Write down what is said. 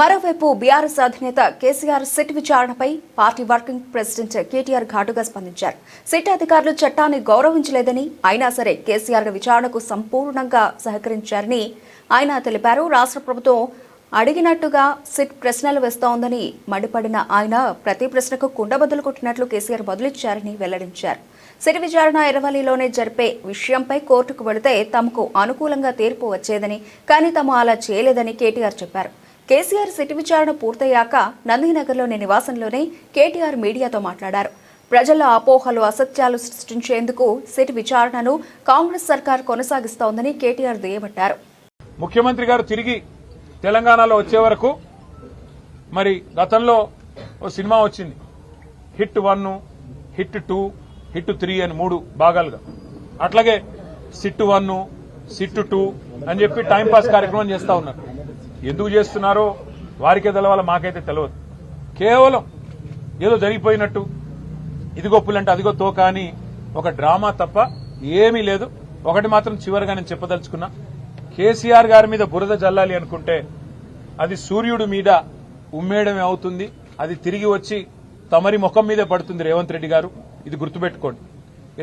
మరోవైపు బీఆర్ఎస్ అధినేత కేసీఆర్ సిట్ విచారణపై పార్టీ వర్కింగ్ ప్రెసిడెంట్ కేటీఆర్ ఘాటుగా స్పందించారు. సిట్ అధికారులు చట్టాన్ని గౌరవించలేదని అయినా సరే కేసీఆర్ విచారణకు సంపూర్ణంగా సహకరించారని ఆయన తెలిపారు. రాష్ట్ర ప్రభుత్వం అడిగినట్టుగా సిట్ ప్రశ్నలు వేస్తోందని మండిపడిన ఆయన ప్రతి ప్రశ్నకు కుండబద్దలు కొట్టినట్లు కేసీఆర్ బదులిచ్చారని వెల్లడించారు. సిట్ విచారణ ఎరవలిలోనే జరిపే విషయంపై కోర్టుకు వెళితే తమకు అనుకూలంగా తీర్పు వచ్చేదని కానీ తాము అలా చేయలేదని కేటీఆర్ చెప్పారు. కేసీఆర్ సిటి విచారణ పూర్తయ్యాక నందినగర్లోని నివాసంలోనే కేటీఆర్ మీడియాతో మాట్లాడారు. ప్రజల అపోహలు అసత్యాలు సృష్టించేందుకు సిటి విచారణను కాంగ్రెస్ సర్కార్ కొనసాగిస్తోందని కేటీఆర్ దుయ్యబట్టారు ముఖ్యమంత్రి గారు తిరిగి తెలంగాణలో వచ్చే వరకు మరి గతంలో ఓ సినిమా వచ్చింది. Hit one hit two hit three అని మూడు భాగాలుగా. అట్లాగే సిట్ వన్ సిట్ టూ అని చెప్పి టైంపాస్ కార్యక్రమం చేస్తా ఉన్నారు. ఎందుకు చేస్తున్నారో వారికే తెలవాలో మాకైతే తెలియదు కేవలం ఏదో జరిగిపోయినట్టు ఇదిగో పుల్లంటే అదిగో తోక అని ఒక డ్రామా తప్ప ఏమీ లేదు. ఒకటి మాత్రం చివరిగా నేను చెప్పదలుచుకున్నా కేసీఆర్ గారి మీద బురద జల్లాలి అనుకుంటే అది సూర్యుడి మీద ఉమ్మేయడమే అవుతుంది. అది తిరిగి వచ్చి తమరి ముఖం మీదే పడుతుంది రేవంత్ రెడ్డి గారు. ఇది గుర్తుపెట్టుకోండి.